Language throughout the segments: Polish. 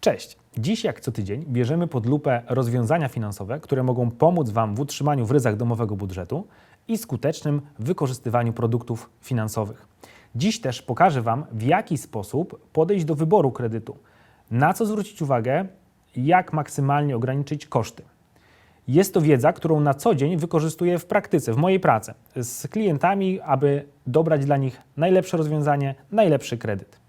Cześć! Dziś, jak co tydzień, bierzemy pod lupę rozwiązania finansowe, które mogą pomóc Wam w utrzymaniu w ryzach domowego budżetu i skutecznym wykorzystywaniu produktów finansowych. Dziś też pokażę Wam, w jaki sposób podejść do wyboru kredytu, na co zwrócić uwagę, jak maksymalnie ograniczyć koszty. Jest to wiedza, którą na co dzień wykorzystuję w praktyce, w mojej pracy z klientami, aby dobrać dla nich najlepsze rozwiązanie, najlepszy kredyt.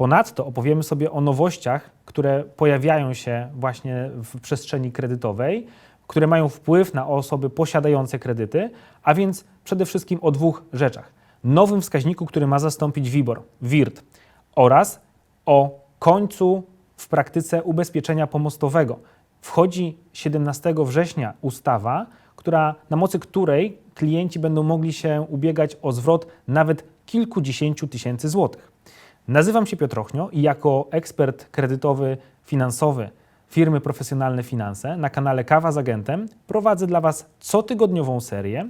Ponadto opowiemy sobie o nowościach, które pojawiają się właśnie w przestrzeni kredytowej, które mają wpływ na osoby posiadające kredyty, a więc przede wszystkim o dwóch rzeczach. Nowym wskaźniku, który ma zastąpić WIBOR, WIRT oraz o końcu w praktyce ubezpieczenia pomostowego. Wchodzi 17 września ustawa, która, na mocy której klienci będą mogli się ubiegać o zwrot nawet kilkudziesięciu tysięcy złotych. Nazywam się Piotr Ochnio i jako ekspert kredytowy finansowy firmy Profesjonalne Finanse na kanale Kawa z Agentem prowadzę dla Was cotygodniową serię,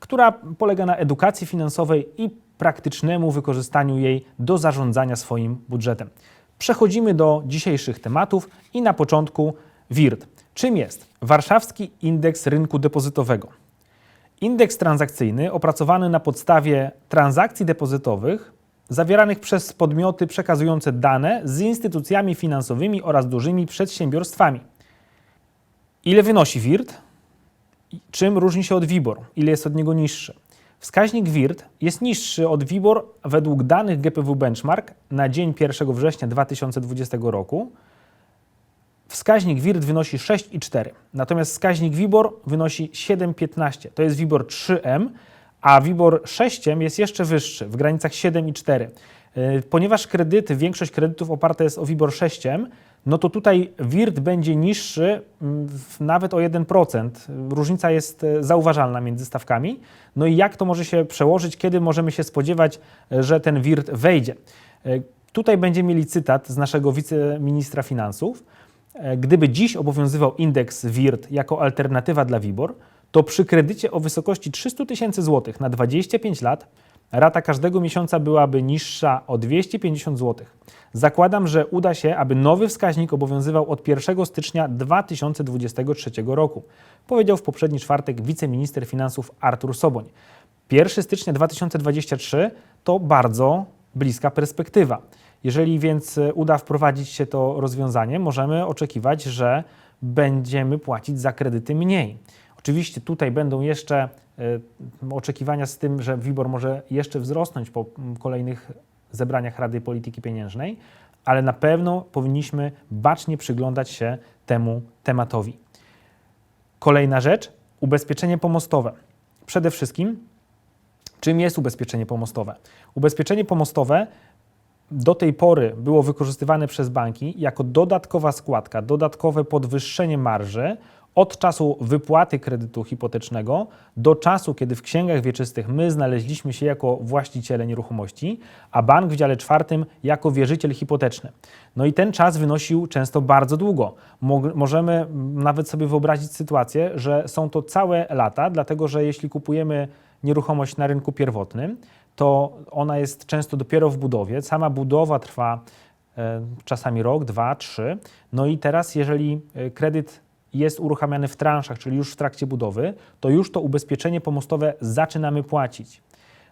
która polega na edukacji finansowej i praktycznemu wykorzystaniu jej do zarządzania swoim budżetem. Przechodzimy do dzisiejszych tematów i na początku WIRT. Czym jest Warszawski Indeks Rynku Depozytowego? Indeks transakcyjny opracowany na podstawie transakcji depozytowych zawieranych przez podmioty przekazujące dane z instytucjami finansowymi oraz dużymi przedsiębiorstwami. Ile wynosi WIRT? Czym różni się od WIBOR? Ile jest od niego niższy? Wskaźnik WIRT jest niższy od WIBOR według danych GPW Benchmark na dzień 1 września 2020 roku. Wskaźnik WIRT wynosi 6,4, natomiast wskaźnik WIBOR wynosi 7,15. To jest WIBOR 3M, a WIBOR 6 jest jeszcze wyższy, w granicach 7,4. Ponieważ kredyty, większość kredytów oparta jest o WIBOR 6, no to tutaj WIRT będzie niższy mm, nawet o 1%. Różnica jest e, zauważalna między stawkami. No i jak to może się przełożyć, kiedy możemy się spodziewać, e, że ten WIRT wejdzie? E, Tutaj będziemy mieli cytat z naszego wiceministra finansów. E, Gdyby dziś obowiązywał indeks WIRT jako alternatywa dla WIBOR, to przy kredycie o wysokości 300 tysięcy złotych na 25 lat rata każdego miesiąca byłaby niższa o 250 zł. Zakładam, że uda się, aby nowy wskaźnik obowiązywał od 1 stycznia 2023 roku, powiedział w poprzedni czwartek wiceminister finansów Artur Soboń. 1 stycznia 2023 to bardzo bliska perspektywa. Jeżeli więc uda wprowadzić się to rozwiązanie, możemy oczekiwać, że będziemy płacić za kredyty mniej. Oczywiście tutaj będą jeszcze e, oczekiwania z tym, że WIBOR może jeszcze wzrosnąć po kolejnych zebraniach Rady Polityki Pieniężnej, ale na pewno powinniśmy bacznie przyglądać się temu tematowi. Kolejna rzecz ubezpieczenie pomostowe. Przede wszystkim, czym jest ubezpieczenie pomostowe? Ubezpieczenie pomostowe do tej pory było wykorzystywane przez banki jako dodatkowa składka, dodatkowe podwyższenie marży od czasu wypłaty kredytu hipotecznego do czasu, kiedy w księgach wieczystych my znaleźliśmy się jako właściciele nieruchomości, a bank w dziale czwartym jako wierzyciel hipoteczny. No i ten czas wynosił często bardzo długo. Możemy nawet sobie wyobrazić sytuację, że są to całe lata, dlatego że jeśli kupujemy nieruchomość na rynku pierwotnym, to ona jest często dopiero w budowie. Sama budowa trwa e, czasami rok, dwa, trzy. No i teraz, jeżeli e, kredyt jest uruchamiany w transzach, czyli już w trakcie budowy, to już to ubezpieczenie pomostowe zaczynamy płacić.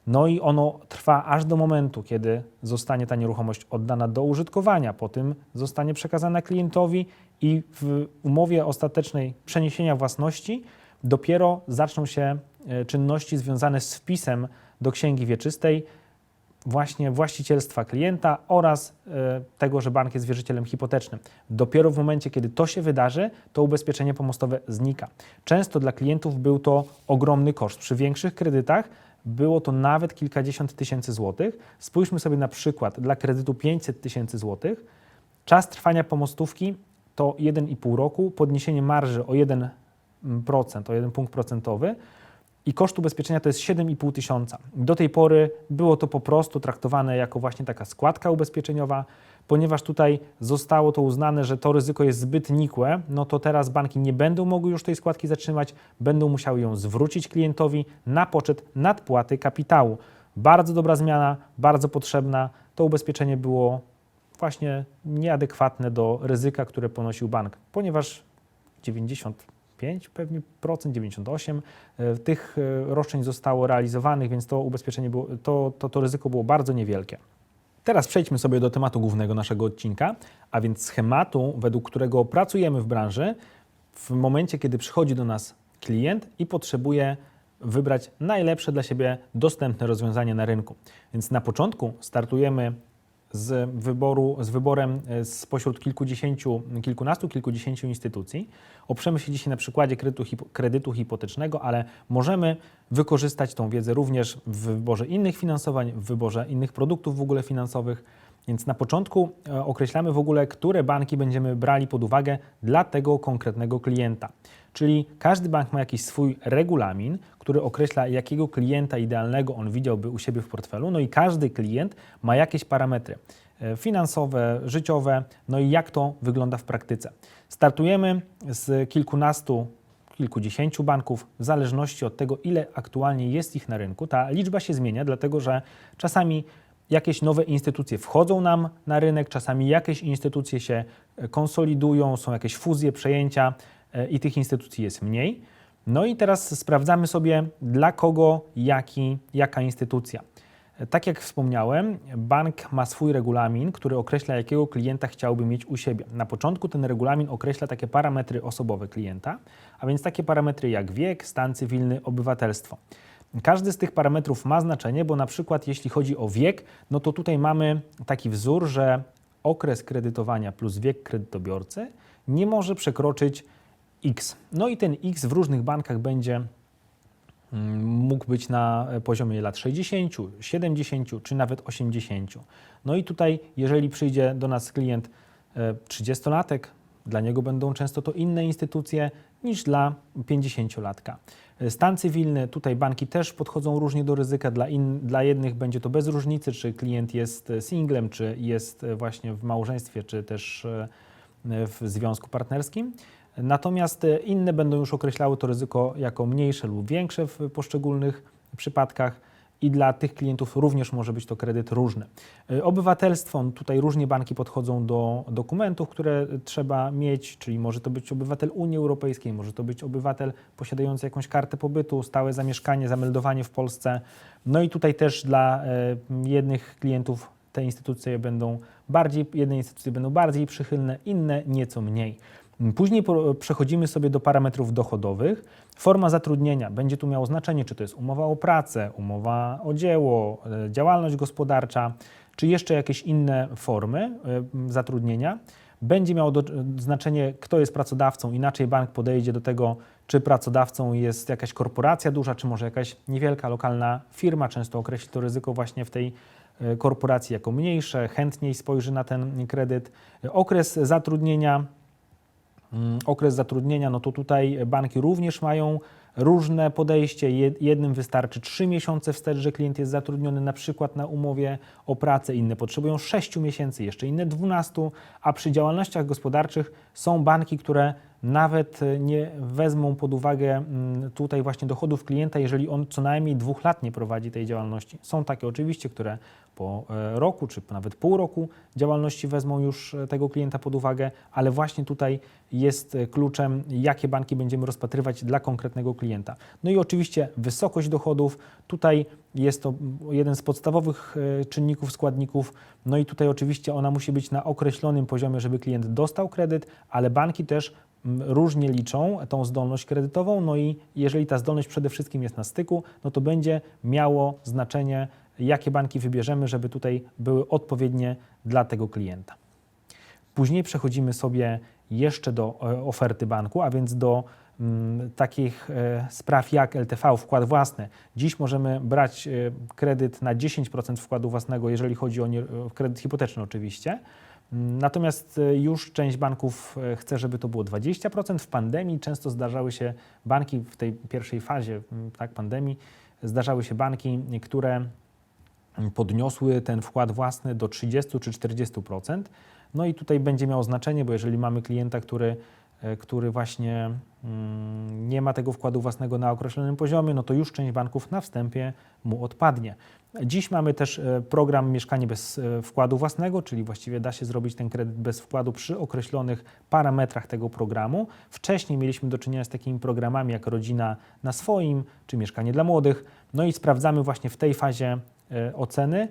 No i ono trwa aż do momentu, kiedy zostanie ta nieruchomość oddana do użytkowania, po tym zostanie przekazana klientowi i w umowie ostatecznej przeniesienia własności dopiero zaczną się e, czynności związane z wpisem do księgi wieczystej właśnie właścicielstwa klienta oraz e, tego, że bank jest wierzycielem hipotecznym. Dopiero w momencie, kiedy to się wydarzy, to ubezpieczenie pomostowe znika. Często dla klientów był to ogromny koszt. Przy większych kredytach było to nawet kilkadziesiąt tysięcy złotych. Spójrzmy sobie na przykład dla kredytu 500 tysięcy złotych. Czas trwania pomostówki to 1,5 roku, podniesienie marży o 1%, o 1 punkt procentowy i koszt ubezpieczenia to jest 7,5 tysiąca. Do tej pory było to po prostu traktowane jako właśnie taka składka ubezpieczeniowa. Ponieważ tutaj zostało to uznane, że to ryzyko jest zbyt nikłe, no to teraz banki nie będą mogły już tej składki zatrzymać, będą musiały ją zwrócić klientowi na poczet nadpłaty kapitału. Bardzo dobra zmiana, bardzo potrzebna. To ubezpieczenie było właśnie nieadekwatne do ryzyka, które ponosił bank, ponieważ 95 pewnie procent, 98 e, tych e, roszczeń zostało realizowanych, więc to ubezpieczenie było, to, to, to ryzyko było bardzo niewielkie. Teraz przejdźmy sobie do tematu głównego naszego odcinka, a więc schematu, według którego pracujemy w branży w momencie, kiedy przychodzi do nas klient i potrzebuje wybrać najlepsze dla siebie dostępne rozwiązanie na rynku. Więc na początku startujemy z, wyboru, z wyborem e, spośród kilkudziesięciu, kilkunastu, kilkudziesięciu instytucji. Oprzemy się dzisiaj na przykładzie kredytu, kredytu hipotecznego, ale możemy wykorzystać tą wiedzę również w wyborze innych finansowań, w wyborze innych produktów w ogóle finansowych. Więc na początku e, określamy w ogóle, które banki będziemy brali pod uwagę dla tego konkretnego klienta. Czyli każdy bank ma jakiś swój regulamin, który określa, jakiego klienta idealnego on widziałby u siebie w portfelu. No i każdy klient ma jakieś parametry e, finansowe, życiowe, no i jak to wygląda w praktyce. Startujemy z kilkunastu kilkudziesięciu banków, w zależności od tego, ile aktualnie jest ich na rynku. Ta liczba się zmienia, dlatego że czasami jakieś nowe instytucje wchodzą nam na rynek, czasami jakieś instytucje się konsolidują, są jakieś fuzje, przejęcia e, i tych instytucji jest mniej. No i teraz sprawdzamy sobie, dla kogo jaki, jaka instytucja. E, Tak jak wspomniałem, bank ma swój regulamin, który określa, jakiego klienta chciałby mieć u siebie. Na początku ten regulamin określa takie parametry osobowe klienta, a więc takie parametry jak wiek, stan cywilny, obywatelstwo. Każdy z tych parametrów ma znaczenie, bo na przykład jeśli chodzi o wiek, no to tutaj mamy taki wzór, że okres kredytowania plus wiek kredytobiorcy nie może przekroczyć X. No i ten X w różnych bankach będzie mm, mógł być na poziomie lat 60, 70 czy nawet 80. No i tutaj, jeżeli przyjdzie do nas klient e, 30-latek, dla niego będą często to inne instytucje niż dla 50-latka. Stan cywilny, tutaj banki też podchodzą różnie do ryzyka. Dla, in, dla jednych będzie to bez różnicy, czy klient jest singlem, czy jest właśnie w małżeństwie, czy też e, w związku partnerskim. Natomiast inne będą już określały to ryzyko jako mniejsze lub większe w poszczególnych przypadkach i dla tych klientów również może być to kredyt różny. Obywatelstwo, no tutaj różnie banki podchodzą do dokumentów, które trzeba mieć, czyli może to być obywatel Unii Europejskiej, może to być obywatel posiadający jakąś kartę pobytu, stałe zamieszkanie, zameldowanie w Polsce. No i tutaj też dla e, jednych klientów te instytucje będą bardziej, jedne instytucje będą bardziej przychylne, inne nieco mniej. Później przechodzimy sobie do parametrów dochodowych. Forma zatrudnienia będzie tu miało znaczenie, czy to jest umowa o pracę, umowa o dzieło, e, działalność gospodarcza, czy jeszcze jakieś inne formy e, zatrudnienia. Będzie miało znaczenie, kto jest pracodawcą, inaczej bank podejdzie do tego, czy pracodawcą jest jakaś korporacja duża, czy może jakaś niewielka lokalna firma. Często określi to ryzyko właśnie w tej e, korporacji jako mniejsze, chętniej spojrzy na ten kredyt. Okres zatrudnienia okres zatrudnienia, no to tutaj banki również mają różne podejście. Jed- Jednym wystarczy 3 miesiące wstecz, że klient jest zatrudniony na przykład na umowie o pracę, inne potrzebują 6 miesięcy, jeszcze inne 12, a przy działalnościach gospodarczych są banki, które nawet e, nie wezmą pod uwagę mm, tutaj właśnie dochodów klienta, jeżeli on co najmniej dwóch lat nie prowadzi tej działalności. Są takie oczywiście, które po e, roku czy nawet pół roku działalności wezmą już e, tego klienta pod uwagę, ale właśnie tutaj jest kluczem, jakie banki będziemy rozpatrywać dla konkretnego klienta. No i oczywiście wysokość dochodów. Tutaj jest to jeden z podstawowych czynników, składników. No i tutaj oczywiście ona musi być na określonym poziomie, żeby klient dostał kredyt, ale banki też różnie liczą tą zdolność kredytową. No i jeżeli ta zdolność przede wszystkim jest na styku, no to będzie miało znaczenie, jakie banki wybierzemy, żeby tutaj były odpowiednie dla tego klienta. Później przechodzimy sobie jeszcze do e, oferty banku, a więc do takich e, spraw jak LTV, wkład własny. Dziś możemy brać e, kredyt na 10% wkładu własnego, jeżeli chodzi o kredyt hipoteczny oczywiście. Natomiast e, już część banków e, chce, żeby to było 20%. W pandemii często zdarzały się banki w tej pierwszej fazie tak, pandemii, zdarzały się banki, które podniosły ten wkład własny do 30 czy 40%. No i tutaj będzie miało znaczenie, bo jeżeli mamy klienta, który który właśnie mm, nie ma tego wkładu własnego na określonym poziomie, no to już część banków na wstępie mu odpadnie. Dziś mamy też e, program Mieszkanie bez e, wkładu własnego, czyli właściwie da się zrobić ten kredyt bez wkładu przy określonych parametrach tego programu. Wcześniej mieliśmy do czynienia z takimi programami jak Rodzina na swoim czy Mieszkanie dla młodych. No i sprawdzamy właśnie w tej fazie e, oceny,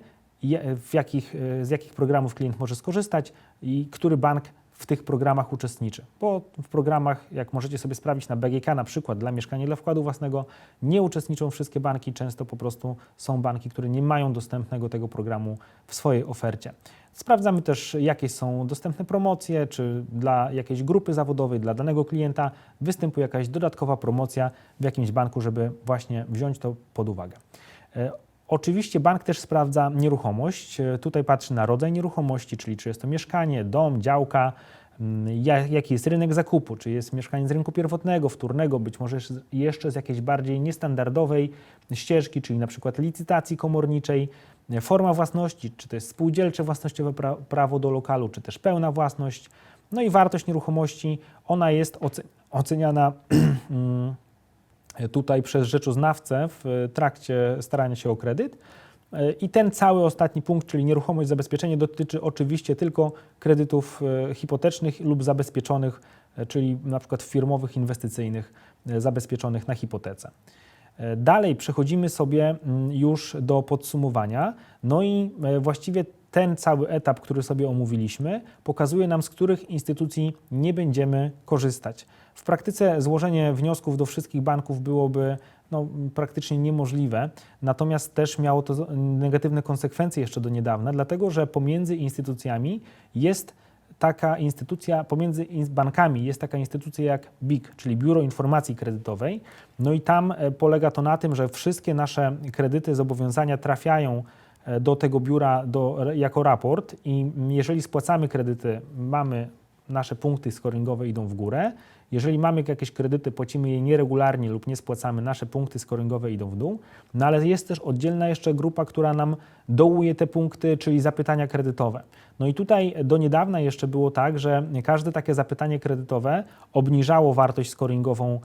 jakich, e, z jakich programów klient może skorzystać i który bank w tych programach uczestniczy. Bo w programach, jak możecie sobie sprawdzić na BGK na przykład dla mieszkania dla wkładu własnego, nie uczestniczą wszystkie banki, często po prostu są banki, które nie mają dostępnego tego programu w swojej ofercie. Sprawdzamy też, jakie są dostępne promocje, czy dla jakiejś grupy zawodowej, dla danego klienta występuje jakaś dodatkowa promocja w jakimś banku, żeby właśnie wziąć to pod uwagę. Oczywiście bank też sprawdza nieruchomość. E, Tutaj patrzy na rodzaj nieruchomości, czyli czy jest to mieszkanie, dom, działka, mm, ja- jaki jest rynek zakupu, czy jest mieszkanie z rynku pierwotnego, wtórnego, być może jeszcze- z jakiejś bardziej niestandardowej ścieżki, czyli na przykład licytacji komorniczej, e, forma własności, czy to jest spółdzielcze własnościowe pra- prawo do lokalu, czy też pełna własność. No i wartość nieruchomości, ona jest oce- oceniana mm, tutaj przez rzeczoznawcę w trakcie starania się o kredyt. I ten cały ostatni punkt, czyli nieruchomość, zabezpieczenie, dotyczy oczywiście tylko kredytów e, hipotecznych lub zabezpieczonych, e, czyli na przykład firmowych, inwestycyjnych, e, zabezpieczonych na hipotece. E, Dalej przechodzimy sobie mm, już do podsumowania. No i e, właściwie ten cały etap, który sobie omówiliśmy, pokazuje nam, z których instytucji nie będziemy korzystać. W praktyce złożenie wniosków do wszystkich banków byłoby no, praktycznie niemożliwe, natomiast też miało to negatywne konsekwencje jeszcze do niedawna, dlatego że pomiędzy instytucjami jest taka instytucja, pomiędzy bankami jest taka instytucja jak BIK, czyli Biuro Informacji Kredytowej. No i tam e, polega to na tym, że wszystkie nasze kredyty, zobowiązania trafiają do tego biura do, jako raport i jeżeli spłacamy kredyty, mamy nasze punkty scoringowe idą w górę. Jeżeli mamy jakieś kredyty, płacimy je nieregularnie lub nie spłacamy, nasze punkty scoringowe idą w dół. No ale jest też oddzielna jeszcze grupa, która nam dołuje te punkty, czyli zapytania kredytowe. No i tutaj do niedawna jeszcze było tak, że każde takie zapytanie kredytowe obniżało wartość scoringową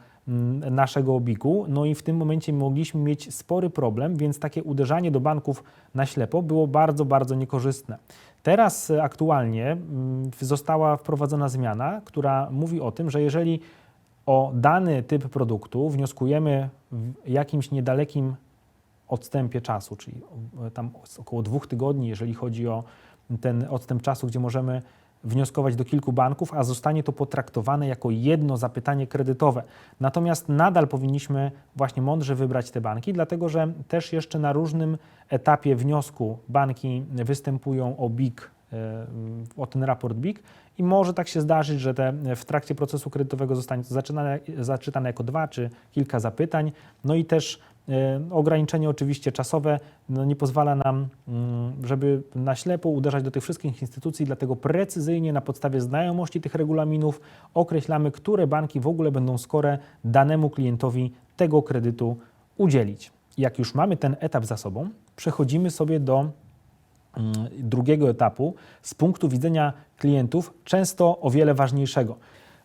naszego obiku, no i w tym momencie mogliśmy mieć spory problem, więc takie uderzanie do banków na ślepo było bardzo, bardzo niekorzystne. Teraz e, aktualnie mm, została wprowadzona zmiana, która mówi o tym, że jeżeli o dany typ produktu wnioskujemy w jakimś niedalekim odstępie czasu, czyli o- tam około dwóch tygodni, jeżeli chodzi o ten odstęp czasu, gdzie możemy wnioskować do kilku banków, a zostanie to potraktowane jako jedno zapytanie kredytowe. Natomiast nadal powinniśmy właśnie mądrze wybrać te banki, dlatego że też jeszcze na różnym etapie wniosku banki występują o BIK, e, o ten raport BIK i może tak się zdarzyć, że te w trakcie procesu kredytowego zostanie to zaczynane, zaczytane jako dwa czy kilka zapytań. No i też e, ograniczenie oczywiście czasowe no nie pozwala nam, mm, żeby na ślepo uderzać do tych wszystkich instytucji, dlatego precyzyjnie na podstawie znajomości tych regulaminów określamy, które banki w ogóle będą skore danemu klientowi tego kredytu udzielić. Jak już mamy ten etap za sobą, przechodzimy sobie do mm, drugiego etapu z punktu widzenia klientów, często o wiele ważniejszego.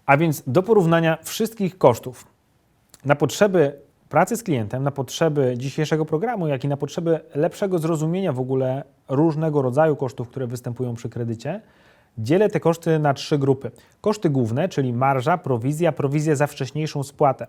A więc do porównania wszystkich kosztów na potrzeby pracy z klientem, na potrzeby dzisiejszego programu, jak i na potrzeby lepszego zrozumienia w ogóle różnego rodzaju kosztów, które występują przy kredycie, dzielę te koszty na trzy grupy. Koszty główne, czyli marża, prowizja, prowizja za wcześniejszą spłatę.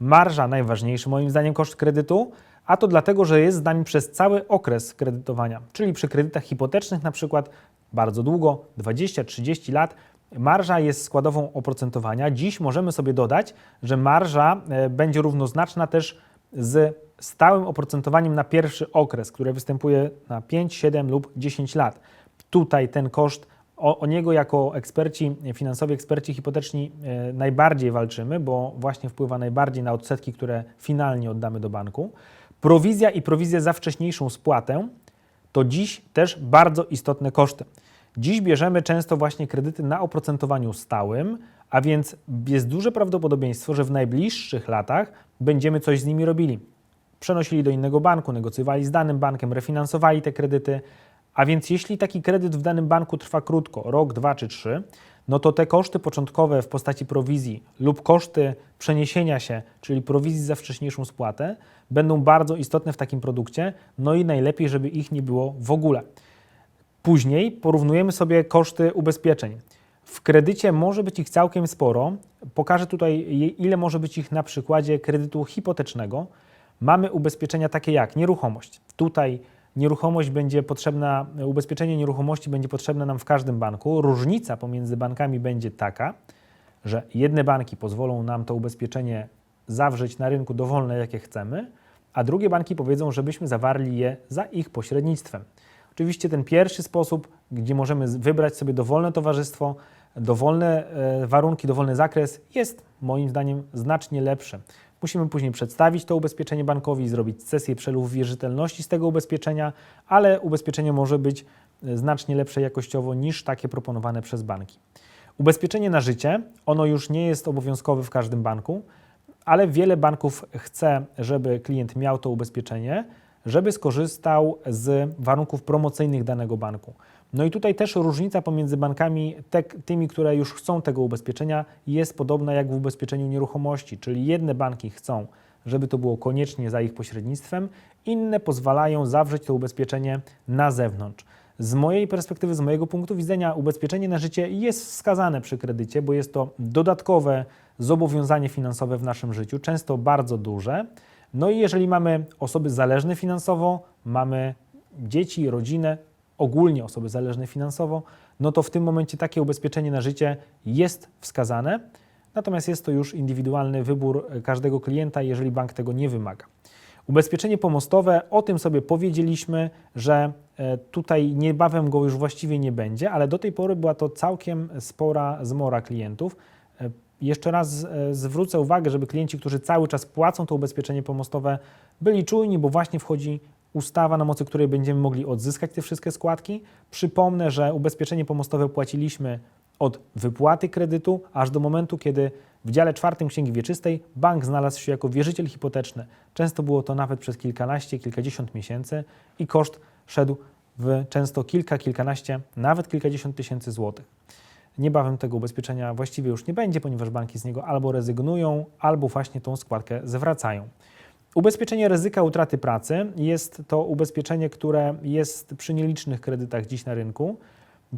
Marża najważniejszy moim zdaniem koszt kredytu, a to dlatego, że jest z nami przez cały okres kredytowania, czyli przy kredytach hipotecznych na przykład bardzo długo, 20-30 lat, Marża jest składową oprocentowania. Dziś możemy sobie dodać, że marża e, będzie równoznaczna też z stałym oprocentowaniem na pierwszy okres, które występuje na 5, 7 lub 10 lat. Tutaj ten koszt, o, o niego jako eksperci finansowi, eksperci hipoteczni e, najbardziej walczymy, bo właśnie wpływa najbardziej na odsetki, które finalnie oddamy do banku. Prowizja i prowizja za wcześniejszą spłatę to dziś też bardzo istotne koszty. Dziś bierzemy często właśnie kredyty na oprocentowaniu stałym, a więc jest duże prawdopodobieństwo, że w najbliższych latach będziemy coś z nimi robili. Przenosili do innego banku, negocjowali z danym bankiem, refinansowali te kredyty, A więc jeśli taki kredyt w danym banku trwa krótko, rok, dwa czy trzy, no to te koszty początkowe w postaci prowizji lub koszty przeniesienia się, czyli prowizji za wcześniejszą spłatę, będą bardzo istotne w takim produkcie, no i najlepiej, żeby ich nie było w ogóle. Później porównujemy sobie koszty ubezpieczeń. W kredycie może być ich całkiem sporo. Pokażę tutaj, ile może być ich na przykładzie kredytu hipotecznego. Mamy ubezpieczenia takie jak nieruchomość. Tutaj nieruchomość będzie potrzebna, ubezpieczenie nieruchomości będzie potrzebne nam w każdym banku. Różnica pomiędzy bankami będzie taka, że jedne banki pozwolą nam to ubezpieczenie zawrzeć na rynku dowolne, jakie chcemy, a drugie banki powiedzą, żebyśmy zawarli je za ich pośrednictwem. Oczywiście ten pierwszy sposób, gdzie możemy wybrać sobie dowolne towarzystwo, dowolne e, warunki, dowolny zakres, jest moim zdaniem znacznie lepszy. Musimy później przedstawić to ubezpieczenie bankowi, zrobić sesję przelów wierzytelności z tego ubezpieczenia, ale ubezpieczenie może być e, znacznie lepsze jakościowo niż takie proponowane przez banki. Ubezpieczenie na życie, ono już nie jest obowiązkowe w każdym banku, ale wiele banków chce, żeby klient miał to ubezpieczenie, żeby skorzystał z warunków promocyjnych danego banku. No i tutaj też różnica pomiędzy bankami, te, tymi, które już chcą tego ubezpieczenia, jest podobna jak w ubezpieczeniu nieruchomości, czyli jedne banki chcą, żeby to było koniecznie za ich pośrednictwem, inne pozwalają zawrzeć to ubezpieczenie na zewnątrz. Z mojej perspektywy, z mojego punktu widzenia, ubezpieczenie na życie jest wskazane przy kredycie, bo jest to dodatkowe zobowiązanie finansowe w naszym życiu, często bardzo duże. No i jeżeli mamy osoby zależne finansowo, mamy dzieci, rodzinę, ogólnie osoby zależne finansowo, no to w tym momencie takie ubezpieczenie na życie jest wskazane, natomiast jest to już indywidualny wybór każdego klienta, jeżeli bank tego nie wymaga. Ubezpieczenie pomostowe, o tym sobie powiedzieliśmy, że e, tutaj niebawem go już właściwie nie będzie, ale do tej pory była to całkiem spora zmora klientów. E, jeszcze raz e, zwrócę uwagę, żeby klienci, którzy cały czas płacą to ubezpieczenie pomostowe, byli czujni, bo właśnie wchodzi ustawa, na mocy której będziemy mogli odzyskać te wszystkie składki. Przypomnę, że ubezpieczenie pomostowe płaciliśmy od wypłaty kredytu aż do momentu, kiedy w dziale czwartym Księgi Wieczystej bank znalazł się jako wierzyciel hipoteczny. Często było to nawet przez kilkanaście, kilkadziesiąt miesięcy i koszt szedł w często kilka, kilkanaście, nawet kilkadziesiąt tysięcy złotych. Niebawem tego ubezpieczenia właściwie już nie będzie, ponieważ banki z niego albo rezygnują, albo właśnie tą składkę zwracają. Ubezpieczenie ryzyka utraty pracy jest to ubezpieczenie, które jest przy nielicznych kredytach dziś na rynku.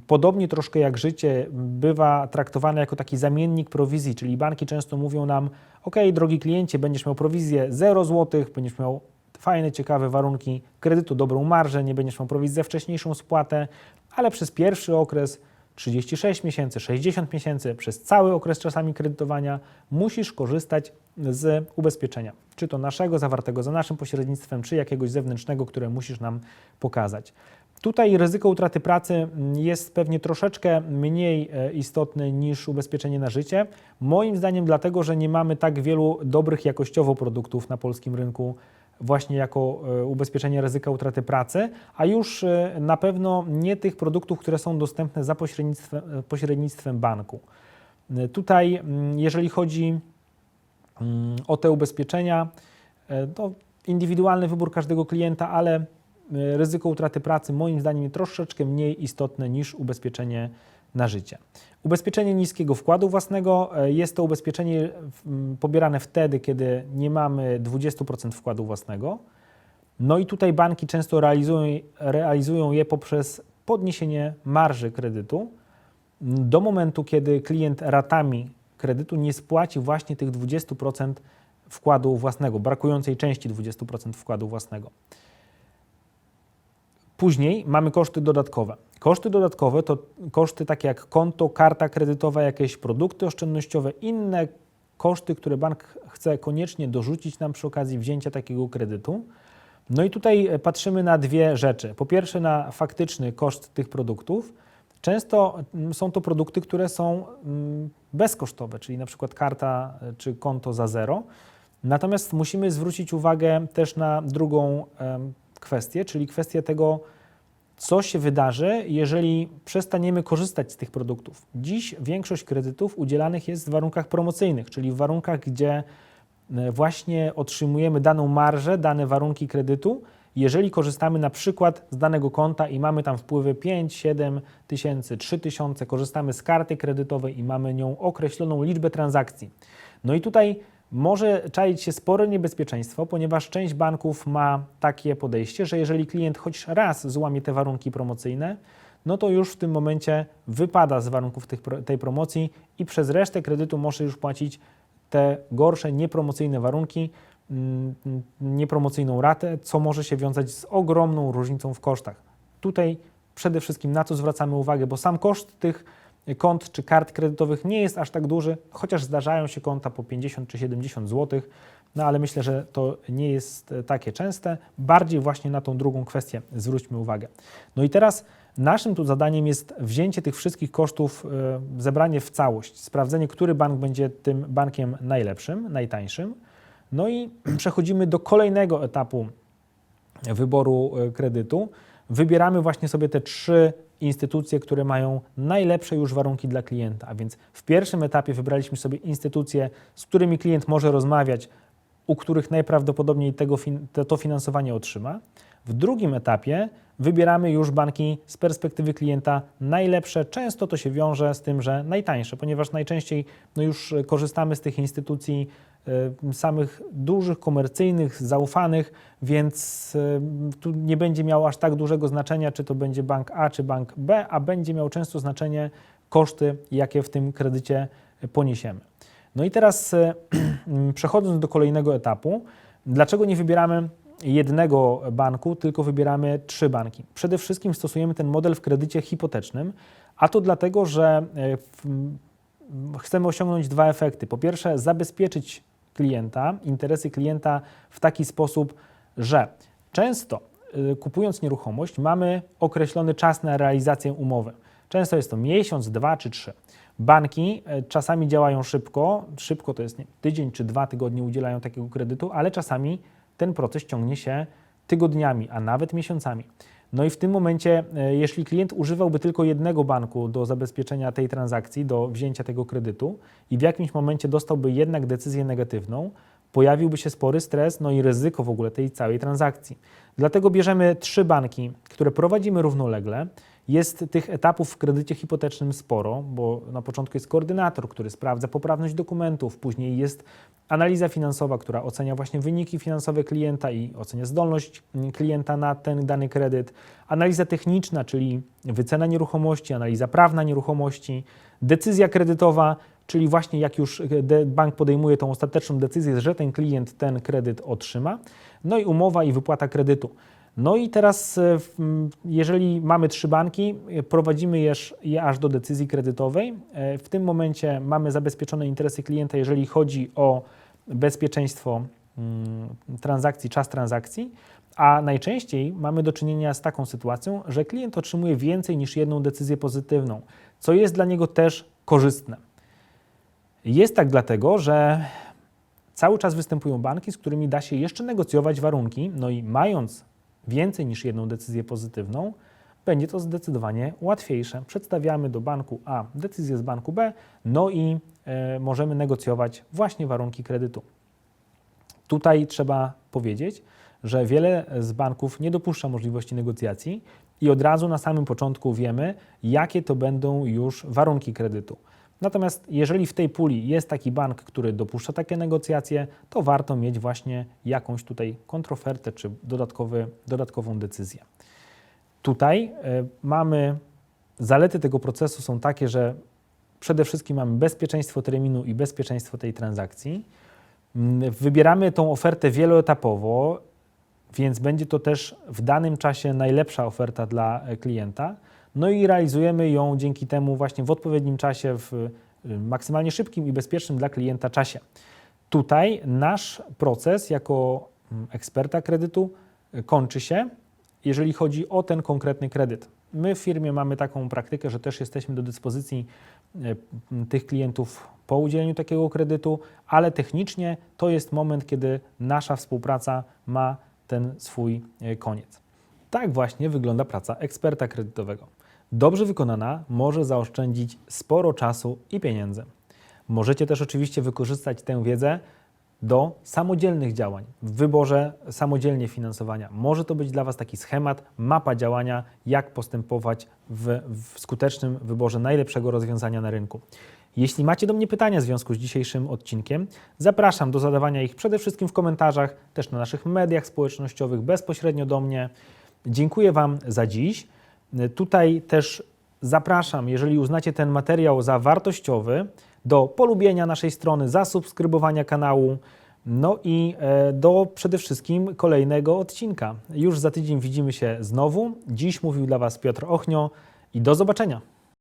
Podobnie troszkę jak życie bywa traktowane jako taki zamiennik prowizji, czyli banki często mówią nam: OK, drogi kliencie, będziesz miał prowizję 0 zł, będziesz miał fajne, ciekawe warunki kredytu, dobrą marżę, nie będziesz miał prowizji za wcześniejszą spłatę, ale przez pierwszy okres 36 miesięcy, 60 miesięcy, przez cały okres czasami kredytowania musisz korzystać z ubezpieczenia, czy to naszego, zawartego za naszym pośrednictwem, czy jakiegoś zewnętrznego, które musisz nam pokazać. Tutaj ryzyko utraty pracy jest pewnie troszeczkę mniej e, istotne niż ubezpieczenie na życie. Moim zdaniem dlatego, że nie mamy tak wielu dobrych jakościowo produktów na polskim rynku właśnie jako e, ubezpieczenie ryzyka utraty pracy, a już e, na pewno nie tych produktów, które są dostępne za pośrednictwem, pośrednictwem banku. Tutaj, jeżeli chodzi Mm, o te ubezpieczenia. E, to indywidualny wybór każdego klienta, ale e, ryzyko utraty pracy moim zdaniem troszeczkę mniej istotne niż ubezpieczenie na życie. Ubezpieczenie niskiego wkładu własnego e, jest to ubezpieczenie pobierane wtedy, kiedy nie mamy 20% wkładu własnego. No i tutaj banki często realizują, realizują je poprzez podniesienie marży kredytu do momentu, kiedy klient ratami kredytu nie spłaci właśnie tych 20% wkładu własnego, brakującej części 20% wkładu własnego. Później mamy koszty dodatkowe. Koszty dodatkowe to koszty takie jak konto, karta kredytowa, jakieś produkty oszczędnościowe, inne koszty, które bank chce koniecznie dorzucić nam przy okazji wzięcia takiego kredytu. No i tutaj patrzymy na dwie rzeczy. Po pierwsze na faktyczny koszt tych produktów, Często mm, są to produkty, które są mm, bezkosztowe, czyli na przykład karta e, czy konto za zero. Natomiast musimy zwrócić uwagę też na drugą kwestię, czyli kwestię tego, co się wydarzy, jeżeli przestaniemy korzystać z tych produktów. Dziś większość kredytów udzielanych jest w warunkach promocyjnych, czyli w warunkach, gdzie e, właśnie otrzymujemy daną marżę, dane warunki kredytu jeżeli korzystamy na przykład z danego konta i mamy tam wpływy 5, 7 tysięcy, 3 tysiące, korzystamy z karty kredytowej i mamy nią określoną liczbę transakcji. No i tutaj może czaić się spore niebezpieczeństwo, ponieważ część banków ma takie podejście, że jeżeli klient choć raz złamie te warunki promocyjne, no to już w tym momencie wypada z warunków tych, tej promocji i przez resztę kredytu może już płacić te gorsze, niepromocyjne warunki, mm, niepromocyjną ratę, co może się wiązać z ogromną różnicą w kosztach. Tutaj przede wszystkim na co zwracamy uwagę, bo sam koszt tych kont czy kart kredytowych nie jest aż tak duży, chociaż zdarzają się konta po 50 czy 70 zł, no ale myślę, że to nie jest e, takie częste. Bardziej właśnie na tą drugą kwestię zwróćmy uwagę. No i teraz naszym tu zadaniem jest wzięcie tych wszystkich kosztów, e, zebranie w całość, sprawdzenie, który bank będzie tym bankiem najlepszym, najtańszym. No i przechodzimy do kolejnego etapu wyboru e, kredytu. Wybieramy właśnie sobie te trzy instytucje, które mają najlepsze już warunki dla klienta. A więc w pierwszym etapie wybraliśmy sobie instytucje, z którymi klient może rozmawiać, u których najprawdopodobniej tego, to, finansowanie otrzyma. W drugim etapie wybieramy już banki z perspektywy klienta najlepsze. Często to się wiąże z tym, że najtańsze, ponieważ najczęściej no już e, korzystamy z tych instytucji samych dużych, komercyjnych, zaufanych, więc e, tu nie będzie miało aż tak dużego znaczenia, czy to będzie bank A, czy bank B, a będzie miał często znaczenie koszty, jakie w tym kredycie poniesiemy. No i teraz e, przechodząc do kolejnego etapu, dlaczego nie wybieramy jednego banku, tylko wybieramy trzy banki? Przede wszystkim stosujemy ten model w kredycie hipotecznym, a to dlatego, że chcemy osiągnąć dwa efekty. Po pierwsze, zabezpieczyć klienta, interesy klienta w taki sposób, że często y, kupując nieruchomość mamy określony czas na realizację umowy. Często jest to miesiąc, dwa czy trzy. Banki e, czasami działają szybko, szybko to jest nie, tydzień czy dwa tygodnie udzielają takiego kredytu, ale czasami ten proces ciągnie się tygodniami, a nawet miesiącami. No i w tym momencie, e, jeśli klient używałby tylko jednego banku do zabezpieczenia tej transakcji, do wzięcia tego kredytu i w jakimś momencie dostałby jednak decyzję negatywną, pojawiłby się spory stres, no i ryzyko w ogóle tej całej transakcji. Dlatego bierzemy trzy banki, które prowadzimy równolegle. Jest tych etapów w kredycie hipotecznym sporo, bo na początku jest koordynator, który sprawdza poprawność dokumentów, później jest analiza finansowa, która ocenia właśnie wyniki finansowe klienta i ocenia zdolność klienta na ten dany kredyt, analiza techniczna, czyli wycena nieruchomości, analiza prawna nieruchomości, decyzja kredytowa, czyli właśnie jak już bank podejmuje tą ostateczną decyzję, że ten klient ten kredyt otrzyma, no i umowa i wypłata kredytu. No i teraz, e, jeżeli mamy trzy banki, e, prowadzimy je, aż do decyzji kredytowej. E, W tym momencie mamy zabezpieczone interesy klienta, jeżeli chodzi o bezpieczeństwo transakcji, czas transakcji, a najczęściej mamy do czynienia z taką sytuacją, że klient otrzymuje więcej niż jedną decyzję pozytywną, co jest dla niego też korzystne. Jest tak dlatego, że cały czas występują banki, z którymi da się jeszcze negocjować warunki, no i mając więcej niż jedną decyzję pozytywną, będzie to zdecydowanie łatwiejsze. Przedstawiamy do banku A decyzję z banku B, no i e, możemy negocjować właśnie warunki kredytu. Tutaj trzeba powiedzieć, że wiele z banków nie dopuszcza możliwości negocjacji i od razu na samym początku wiemy, jakie to będą już warunki kredytu. Natomiast jeżeli w tej puli jest taki bank, który dopuszcza takie negocjacje, to warto mieć właśnie jakąś tutaj kontrofertę czy dodatkowy, dodatkową decyzję. Tutaj e, mamy zalety tego procesu są takie, że przede wszystkim mamy bezpieczeństwo terminu i bezpieczeństwo tej transakcji. Mm, Wybieramy tą ofertę wieloetapowo, więc będzie to też w danym czasie najlepsza oferta dla e, klienta. No i realizujemy ją dzięki temu właśnie w odpowiednim czasie, w y, maksymalnie szybkim i bezpiecznym dla klienta czasie. Tutaj nasz proces jako mm, eksperta kredytu y, kończy się, jeżeli chodzi o ten konkretny kredyt. My w firmie mamy taką praktykę, że też jesteśmy do dyspozycji y, tych klientów po udzieleniu takiego kredytu, ale technicznie to jest moment, kiedy nasza współpraca ma ten swój koniec. Tak właśnie wygląda praca eksperta kredytowego. Dobrze wykonana może zaoszczędzić sporo czasu i pieniędzy. Możecie też oczywiście wykorzystać tę wiedzę do samodzielnych działań w wyborze samodzielnie finansowania. Może to być dla Was taki schemat, mapa działania, jak postępować w, w skutecznym wyborze najlepszego rozwiązania na rynku. Jeśli macie do mnie pytania w związku z dzisiejszym odcinkiem, zapraszam do zadawania ich przede wszystkim w komentarzach, też na naszych mediach społecznościowych, bezpośrednio do mnie. Dziękuję Wam za dziś. Tutaj też zapraszam, jeżeli uznacie ten materiał za wartościowy, do polubienia naszej strony, zasubskrybowania kanału, no i e, do przede wszystkim kolejnego odcinka. Już za tydzień widzimy się znowu. Dziś mówił dla Was Piotr Ochnio i do zobaczenia.